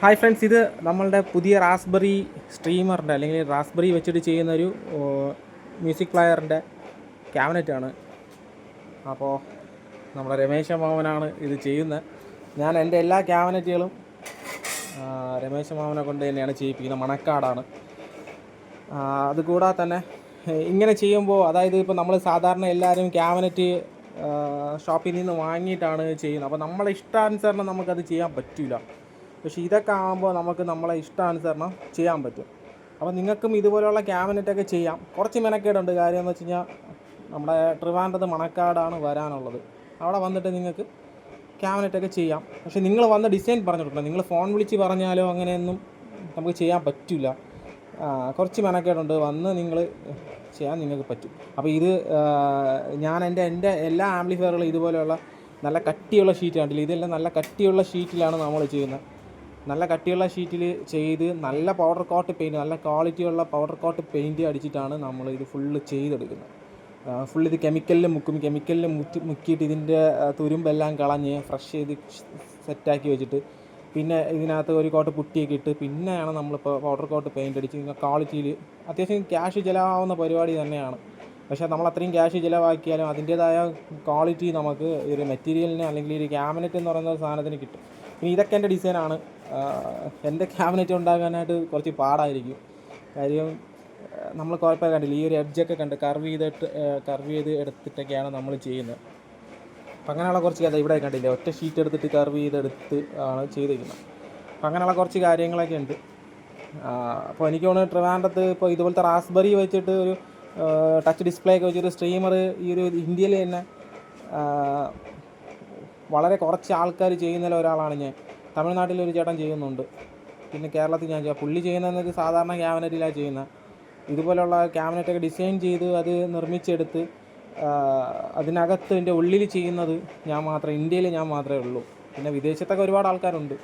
Hi friends ഇത് നമ്മളുടെ പുതിയ റാസ്ബെറി സ്ട്രീമറിന്റെ അല്ലെങ്കിൽ റാസ്ബെറി വെച്ചിട്ട് ചെയ്യുന്ന ഒരു മ്യൂസിക് പ്ലെയറിന്റെ ആണ്. അപ്പോൾ നമ്മുടെ രമേശ മാമനാണ് ഇത് ചെയ്യുന്നത്. ഞാൻ എന്റെ എല്ലാ ക്യാബിനറ്റുകളും രമേശ മാമനെ കൊണ്ട് തന്നെയാണ് ചെയ്യിപ്പിക്കുന്നത്. മണക്കാടാണ്. അതുകൂടാതെ തന്നെ ഇങ്ങനെ ചെയ്യുമ്പോൾ അതായത് ഇപ്പോൾ നമ്മൾ സാധാരണ എല്ലാവരും ക്യാബിനറ്റ് ഷോപ്പിൽ നിന്ന് വാങ്ങിയിട്ടാണ് ചെയ്യുന്നത്. അപ്പോൾ നമ്മളെ ഇഷ്ടാനുസരണം നമുക്കത് ചെയ്യാൻ പറ്റില്ല പക്ഷേ ഇതൊക്കെ ആകുമ്പോൾ നമുക്ക് നമ്മളെ ഇഷ്ടാനുസരണം ചെയ്യാൻ പറ്റും. അപ്പോൾ നിങ്ങൾക്കും ഇതുപോലെയുള്ള ക്യാബിനറ്റൊക്കെ ചെയ്യാം. കുറച്ച് മെനക്കേടുണ്ട്. കാര്യം എന്ന് വെച്ച് കഴിഞ്ഞാൽ നമ്മുടെ ട്രിവാൻഡ്രത്ത് മണക്കാടാണ് വരാനുള്ളത്. അവിടെ വന്നിട്ട് നിങ്ങൾക്ക് ക്യാബിനറ്റൊക്കെ ചെയ്യാം. പക്ഷേ നിങ്ങൾ വന്ന ഡിസൈൻ പറഞ്ഞു കൊടുക്കണം നിങ്ങൾ ഫോൺ വിളിച്ച് പറഞ്ഞാലോ അങ്ങനെയൊന്നും നമുക്ക് ചെയ്യാൻ പറ്റില്ല. കുറച്ച് മെനക്കേടുണ്ട്. വന്ന് നിങ്ങൾ ചെയ്യാൻ നിങ്ങൾക്ക് പറ്റും. അപ്പോൾ ഇത് ഞാൻ എന്റെ എന്റെ എല്ലാ ആംപ്ലിഫയറുകളും ഇതുപോലെയുള്ള നല്ല കട്ടിയുള്ള ഷീറ്റ് കണ്ടില്ല? ഇതെല്ലാം നല്ല കട്ടിയുള്ള ഷീറ്റിലാണ് നമ്മൾ ചെയ്യുന്നത്. നല്ല കട്ടിയുള്ള ഷീറ്റിൽ ചെയ്ത് നല്ല പൗഡർ കോട്ട് പെയിന്റ് നല്ല ക്വാളിറ്റിയുള്ള പൗഡർ കോട്ട് പെയിന്റ് അടിച്ചിട്ടാണ് നമ്മൾ ഇത് ഫുള്ള് ചെയ്തെടുക്കുന്നത്. ഫുൾ ഇത് കെമിക്കലിൽ മുക്കും. കെമിക്കലിൽ മുറ്റി മുക്കിയിട്ട് ഇതിന്റെ തുരുമ്പെല്ലാം കളഞ്ഞ് ഫ്രഷ് ചെയ്ത് സെറ്റാക്കി വെച്ചിട്ട് പിന്നെ ഇതിനകത്ത് ഒരു കോട്ട് പുട്ടിയൊക്കെ ഇട്ട് പിന്നെയാണ് നമ്മളിപ്പോൾ പൗഡർ കോട്ട് പെയിന്റ് അടിച്ച് ക്വാളിറ്റിയിൽ അത്യാവശ്യം ക്യാഷ് ചിലവാകുന്ന പരിപാടി തന്നെയാണ്. പക്ഷേ നമ്മൾ അത്രയും ക്യാഷ് ചിലവാക്കിയാലും അതിന്റേതായ ക്വാളിറ്റി നമുക്ക് ഒരു മെറ്റീരിയലിന് അല്ലെങ്കിൽ ഒരു ക്യാബിനറ്റ് എന്ന് പറയുന്ന സാധനത്തിന് കിട്ടും. ഇനി ഇതൊക്കെ എന്റെ ഡിസൈനാണ് എന്റെ ക്യാബിനറ്റ് ഉണ്ടാക്കാനായിട്ട് കുറച്ച് പാടായിരിക്കും. കാര്യം നമ്മൾ കുഴപ്പമില്ല കണ്ടില്ല? ഈ ഒരു എഡ്ജൊക്കെ കണ്ട് കർവ് ചെയ്തിട്ട് കർവ് ചെയ്ത് എടുത്തിട്ടൊക്കെയാണ് നമ്മൾ ചെയ്യുന്നത്. അപ്പം അങ്ങനെയുള്ള കുറച്ച് കഥ ഇവിടെ കണ്ടില്ല? ഒറ്റ ഷീറ്റ് എടുത്തിട്ട് കർവ് ചെയ്തെടുത്ത് ആണ് ചെയ്തിരിക്കുന്നത്. അപ്പം അങ്ങനെയുള്ള കുറച്ച് കാര്യങ്ങളൊക്കെ ഉണ്ട്. അപ്പോൾ എനിക്ക് തോന്നുന്നു ട്രിവാൻഡ്രത്ത് ഇപ്പോൾ ഇതുപോലത്തെ റാസ്ബെറി വെച്ചിട്ട് ഒരു ടച്ച് ഡിസ്പ്ലേ ഒക്കെ വെച്ചൊരു സ്ട്രീമർ ഈ ഒരു ഇന്ത്യയിൽ തന്നെ വളരെ കുറച്ച് ആൾക്കാർ ചെയ്യുന്നതിൽ ഒരാളാണ് ഞാൻ. തമിഴ്നാട്ടിൽ ഒരു ചേട്ടൻ ചെയ്യുന്നുണ്ട്. പിന്നെ കേരളത്തിൽ ഞാൻ ചെയ്യാം. പുള്ളി ചെയ്യുന്നതെന്നൊരു സാധാരണ ക്യാബിനറ്റിലാണ് ചെയ്യുന്നത് ഇതുപോലെയുള്ള ക്യാബിനറ്റൊക്കെ ഡിസൈൻ ചെയ്ത് അത് നിർമ്മിച്ചെടുത്ത് അതിനകത്ത് എന്റെ ഉള്ളിൽ ചെയ്യുന്നത് ഞാൻ മാത്രം ഇന്ത്യയിൽ ഞാൻ മാത്രമേ ഉള്ളൂ. പിന്നെ വിദേശത്തൊക്കെ ഒരുപാട് ആൾക്കാരുണ്ട്.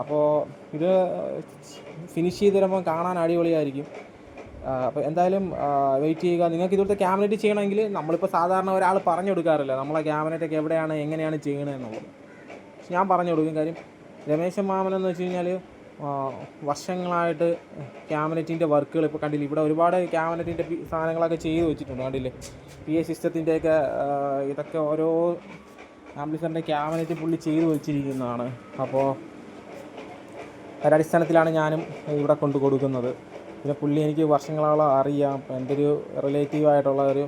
അപ്പോൾ ഇത് ഫിനിഷ് ചെയ്ത് തരുമ്പോൾ കാണാൻ അടിപൊളിയായിരിക്കും. അപ്പോൾ എന്തായാലും വെയിറ്റ് ചെയ്യുക. നിങ്ങൾക്ക് ഇതുപോലത്തെ ക്യാബിനറ്റ് ചെയ്യണമെങ്കിൽ നമ്മളിപ്പോൾ സാധാരണ ഒരാൾ പറഞ്ഞു കൊടുക്കാറില്ല. നമ്മളെ ക്യാബിനറ്റൊക്കെ എവിടെയാണ് എങ്ങനെയാണ് ചെയ്യണത് എന്നുള്ളത് പക്ഷെ ഞാൻ പറഞ്ഞു കൊടുക്കും കാര്യം. രമേശൻ മാമൻ എന്ന് വെച്ച് കഴിഞ്ഞാൽ വർഷങ്ങളായിട്ട് ക്യാബിനറ്റിന്റെ വർക്കുകൾ ഇപ്പോൾ കണ്ടില്ല? ഇവിടെ ഒരുപാട് ക്യാബിനറ്റിന്റെ സാധനങ്ങളൊക്കെ ചെയ്ത് വെച്ചിട്ടുണ്ട് കണ്ടില്ലേ? പി എ സിസ്റ്റത്തിന്റെയൊക്കെ ഇതൊക്കെ ഓരോ ആംബിസറിന്റെ ക്യാബിനറ്റ് പുള്ളി ചെയ്ത് വെച്ചിരിക്കുന്നതാണ്. അപ്പോൾ ഒരടിസ്ഥാനത്തിലാണ് ഞാനും ഇവിടെ കൊണ്ട് കൊടുക്കുന്നത്. പിന്നെ പുള്ളി എനിക്ക് വർഷങ്ങളോളം അറിയാം. എന്റെ ഒരു റിലേറ്റീവായിട്ടുള്ള ഒരു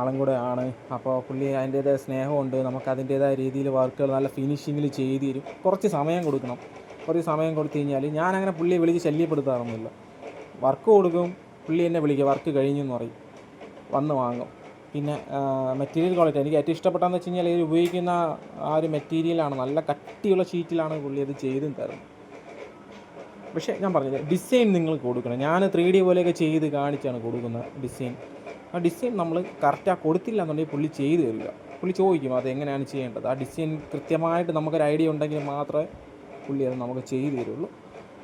ആളും കൂടെ ആണ്. അപ്പോൾ പുള്ളി അതിന്റേതായ സ്നേഹമുണ്ട്. നമുക്ക് അതിന്റേതായ രീതിയിൽ വർക്കുകൾ നല്ല ഫിനിഷിങ്ങിൽ ചെയ്തു തരും. കുറച്ച് സമയം കൊടുക്കണം. കുറച്ച് സമയം കൊടുത്തു കഴിഞ്ഞാൽ ഞാൻ അങ്ങനെ പുള്ളിയെ വിളിച്ച് ശല്യപ്പെടുത്താറൊന്നുമില്ല. വർക്ക് കൊടുക്കും. പുള്ളി എന്നെ വിളിക്കുക വർക്ക് കഴിഞ്ഞു എന്ന് പറയും. വന്ന് വാങ്ങും. പിന്നെ മെറ്റീരിയൽ ക്വാളിറ്റി എനിക്ക് ഏറ്റവും ഇഷ്ടപ്പെട്ടതെന്ന് വെച്ച് കഴിഞ്ഞാൽ ഇത് ഉപയോഗിക്കുന്ന ആ ഒരു മെറ്റീരിയലാണ് നല്ല കട്ടിയുള്ള ഷീറ്റിലാണ് പുള്ളി അത് ചെയ്തും തരുന്നത്. പക്ഷേ ഞാൻ പറഞ്ഞില്ലേ ഡിസൈൻ നിങ്ങൾ കൊടുക്കണം. ഞാൻ ത്രീ ഡി പോലെയൊക്കെ ചെയ്ത് കാണിച്ചാണ് കൊടുക്കുന്നത് ഡിസൈൻ ആ ഡിസൈൻ നമ്മൾ കറക്റ്റാ കൊടുത്തില്ല എന്നുണ്ടെങ്കിൽ പുള്ളി ചെയ്ത് തരില്ല. പുള്ളി ചോദിക്കും അത് എങ്ങനെയാണ് ചെയ്യേണ്ടത്? ആ ഡിസൈൻ കൃത്യമായിട്ട് നമുക്കൊരു ഐഡിയ ഉണ്ടെങ്കിൽ മാത്രമേ പുള്ളി അത് നമുക്ക് ചെയ്തു തരുള്ളൂ.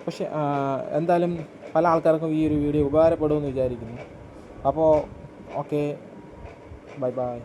പക്ഷേ എന്തായാലും പല ആൾക്കാർക്കും ഈ ഒരു വീഡിയോ ഉപകാരപ്പെടുമെന്ന് വിചാരിക്കുന്നു. അപ്പോൾ ഓക്കെ. Bye bye.